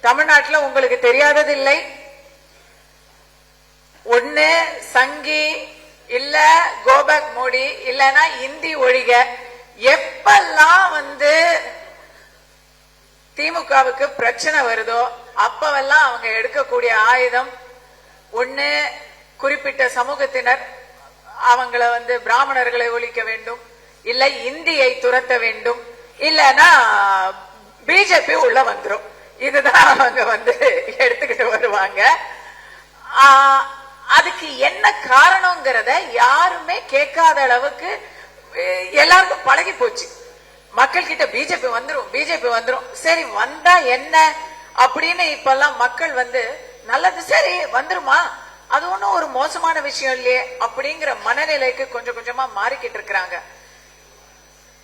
தமிழ்நாட்டில் உங்களுக்கு தெரியாதது இல்லை ஒண்ணு சங்கி இல்ல கோபக் மோடி இல்லனா இந்தி ஒழிக. எப்பெல்லாம் வந்து திமுகவுக்கு பிரச்சனை வருதோ அப்பவெல்லாம் அவங்க எடுக்கக்கூடிய ஆயுதம். ஒண்ணு குறிப்பிட்ட சமூகத்தினர் அவங்கள வந்து பிராமணர்களை ஒழிக்க வேண்டும். இல்ல இந்தியை துரத்த வேண்டும். இல்லனா பிஜேபி உள்ள வந்துடும் இதுதான் அவங்க வந்து எடுத்துக்கிட்டு வருவாங்க. அதுக்கு என்ன காரணங்கிறத யாருமே கேட்காத அளவுக்கு எல்லாருக்கும் பழகி போச்சு. மக்கள் கிட்ட பிஜேபி வந்துடும் பிஜேபி வந்துடும் சரி வந்தா என்ன? அப்படின்னு இப்பெல்லாம் மக்கள் வந்து நல்லது சரி வந்துருமா? அது ஒன்றும் ஒரு மோசமான விஷயம் இல்லையே அப்படிங்கிற மனநிலைக்கு கொஞ்சம் கொஞ்சமா மாறிக்கிட்டு இருக்கிறாங்க.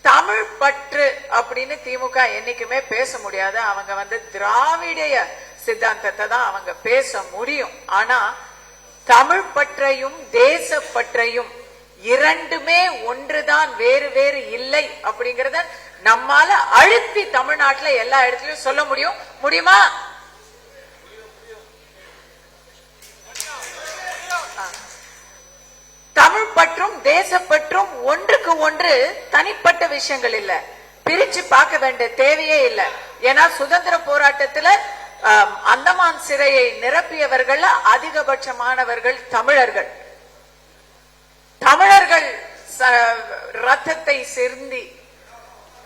தமிழ் பற்று அப்படின்னு திமுக என்னைக்குமே பேச முடியாது. அவங்க வந்து திராவிடைய சித்தாந்தத்தை தான் அவங்க பேச முடியும். ஆனா தமிழ் பற்றையும் தேச பற்றையும் இரண்டுமே ஒன்றுதான் வேறு வேறு இல்லை அப்படிங்கறத நம்மால அழுத்தி தமிழ்நாட்டுல எல்லா இடத்துலயும் சொல்ல முடியும். முடியுமா? ஒன்று தனிப்பட்ட விஷயங்கள் இல்ல. பிரிச்சு பார்க்க வேண்டிய தேவையே இல்ல. ஏன்னா சுதந்திர போராட்டத்துல அந்தமான் சிறையை நிரப்பியவர்கள் அதிகபட்சமானவர்கள் தமிழர்கள். தமிழர்கள் ரத்தத்தை சிந்தி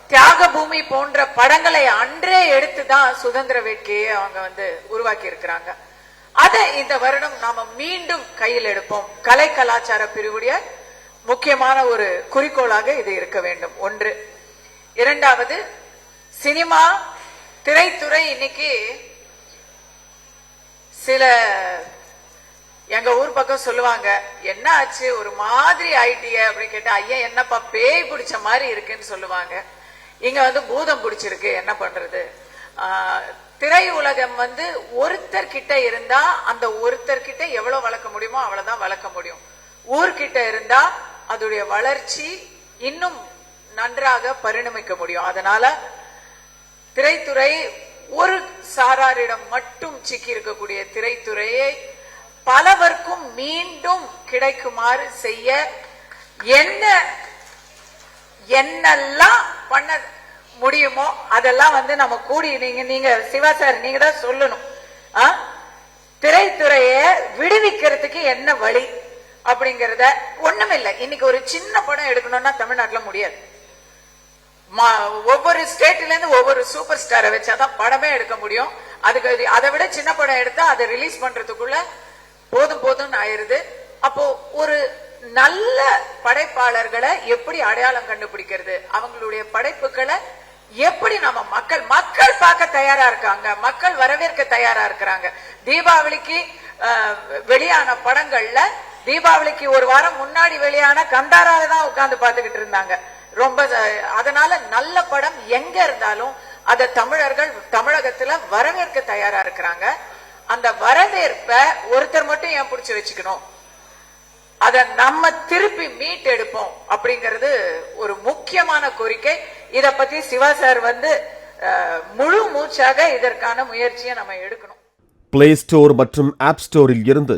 தியாக பூமி போன்ற படங்களை அன்றே எடுத்துதான் சுதந்திர வேட்கையை அவங்க வந்து உருவாக்கி இருக்கிறாங்க அதை இந்த வருடம் நாம மீண்டும் கையில் எடுப்போம். கலை கலாச்சார பிரிவுடைய முக்கியமான ஒரு குறிக்கோளாக இது இருக்க வேண்டும். ஒன்று. இரண்டாவது சினிமா திரைத்துறை இன்னைக்கு சில எங்க ஊர் பக்கம் சொல்லுவாங்க என்ன ஆச்சு? ஒரு மாதிரி ஐடிய அப்படின்னு கேட்டா ஐயா என்னப்பா பேய் பிடிச்ச மாதிரி இருக்குன்னு சொல்லுவாங்க. இங்க வந்து பூதம் பிடிச்சிருக்கு என்ன பண்றது? ஆஹ், திரை உலகம் வந்து ஒருத்தர் கிட்ட இருந்தா அந்த ஒருத்தர் கிட்ட எவ்வளவு வளர்க்க முடியுமோ அவ்வளவுதான் வளர்க்க முடியும். ஊர்கிட்ட இருந்தா அதோடைய வளர்ச்சி இன்னும் நன்றாக பரிணமிக்க முடியும். அதனால திரைத்துறை ஒரு சாராரிடம் மட்டும் சிக்கி இருக்கக்கூடிய திரைத்துறையை பலவர்க்கும் மீண்டும் கிடைக்குமாறு செய்ய என்ன என்னெல்லாம் பண்ண முடியுமோ அதெல்லாம் வந்து நம்ம கூடி நீங்க நீங்க சிவா சார் நீங்க தான் சொல்லணும். ஆ? திரைத்துறைய விடுவிக்கிறதுக்கு என்ன வழி? அப்படிங்கறத ஒண்ணுமில்லை. இன்னைக்கு ஒரு சின்ன படம் எடுக்கணும்னா தமிழ்நாட்டுல முடியாது. மா- ஒவ்வொரு ஸ்டேட்ல இருந்து ஒவ்வொரு சூப்பர் ஸ்டாரை வச்சாதான் படமே எடுக்க முடியும். அதுக்கு அதை விட சின்ன படம் எடுத்தா அதை ரிலீஸ் பண்றதுக்குள்ள போதும் போதும்னு ஆயிருது. அப்போ ஒரு நல்ல படைப்பாளர்களை எப்படி அடையாளம் கண்டுபிடிக்கிறது? அவங்களுடைய படைப்புகளை எப்படி நம்ம மக்கள் மக்கள் பார்க்க தயாரா இருக்காங்க? மக்கள் வரவேற்க தயாரா இருக்கிறாங்க? தீபாவளிக்கு அஹ், வெளியான படங்கள்ல தீபாவளிக்கு ஒரு வாரம் முன்னாடி வெளியான கந்தாராவை தான் உட்கார்ந்து பார்த்துக்கிட்டு இருந்தாங்க. ரொம்ப அதனால நல்ல படம் எங்க இருந்தாலும் அத தமிழர்கள் தமிழகத்துல வரவேற்க தயாரா இருக்கிறாங்க. அந்த வரவேற்ப ஒருத்தர் மட்டும் ஏன் பிடிச்சு வச்சுக்கணும்? அத நம்ம திருப்பி மீட் எடுப்போம் அப்படிங்கிறது ஒரு முக்கியமான கோரிக்கை. இத பத்தி சிவா சார் வந்து முழு மூச்சாக இதற்கான முயற்சியை நம்ம எடுக்கணும். பிளே ஸ்டோர் மற்றும் ஆப் ஸ்டோரில் இருந்து